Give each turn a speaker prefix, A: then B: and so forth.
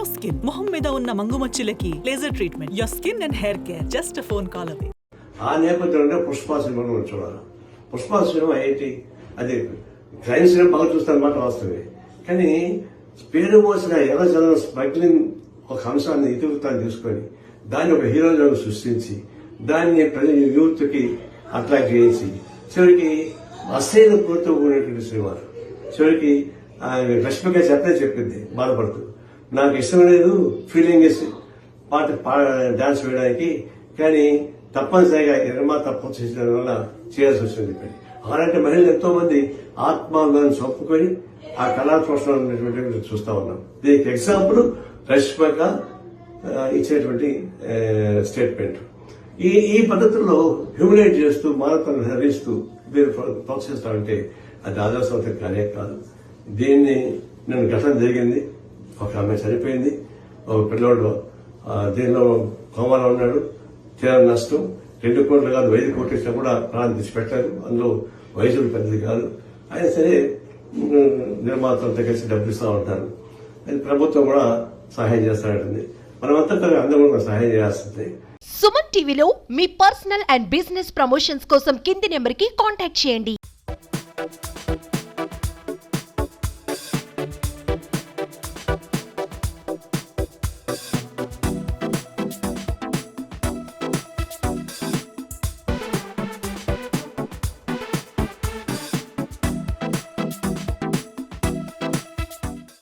A: Your skin మొహం మీద ఉన్న మంగుమచ్చులకి laser treatment your skin and hair care just phone call అవే
B: ఆ నేపథ్యంలో పుష్ప సినిమా మనం చూడాలి. పుష్ప సినిమా ఏంటి? అది క్రైమ్ సినిమా బాగా చూస్తారన్నమాట వాస్తవే కానీ పేరు మోసిన ఎలా జనం స్మగ్లింగ్ ఒక అంశాన్ని ఇతివృత్తాన్ని తీసుకొని దాన్ని ఒక హీరోలను సృష్టించి దాన్ని ప్రజల యూత్కి అట్రాక్ట్ చేసి చివరికి అసైన పూర్తి కూడినటువంటి సినిమా చివరికి రష్మిక చెప్పే చెప్పింది బాధపడుతూ నాకు ఇష్టం లేదు ఫీలింగ్ పాట డాన్స్ వేయడానికి కానీ తప్పనిసరిగా నిర్మా తప్ప చేసిన వల్ల చేయాల్సి వచ్చింది చెప్పి అలాంటి మహిళలు ఎంతో మంది ఆత్మాంగాన్ని చొప్పుకొని ఆ కళాపోషణ ఉన్నటువంటి చూస్తా ఉన్నాం. దీనికి ఎగ్జాంపుల్ రష్మిక ఇచ్చేటువంటి స్టేట్మెంట్ ఈ ఈ పద్ధతుల్లో హ్యూమిలేట్ చేస్తూ మానవతను హరిస్తూ మీరు ప్రోత్సహిస్తామంటే అది ఆదర్శవంతం కానే కాదు. దీన్ని నేను ఘటన జరిగింది. ఒక ఆమె చనిపోయింది. ఒక పిల్లోడు దీనిలో కోమాలో ఉన్నాడు. తీర నష్టం. రెండు కోట్లు కాదు ఐదు కోట్లు ఇచ్చినా కూడా ప్రాణం తెచ్చిపెట్టారు. అందులో వయసులు పెద్దది కాదు. అయినా సరే నిర్మాతలతో కలిసి డబ్బులు ఇస్తూ ఉంటారు. అది ప్రభుత్వం కూడా సహాయం చేస్తానంటుంది. మనమంతా కలిసి అందరం కూడా సహాయం చేస్తుంది
C: సుమన్ టీవీలో మీ పర్సనల్ అండ్ బిజినెస్ ప్రమోషన్స్ కోసం కింది నెంబర్కి కాంటాక్ట్ చేయండి.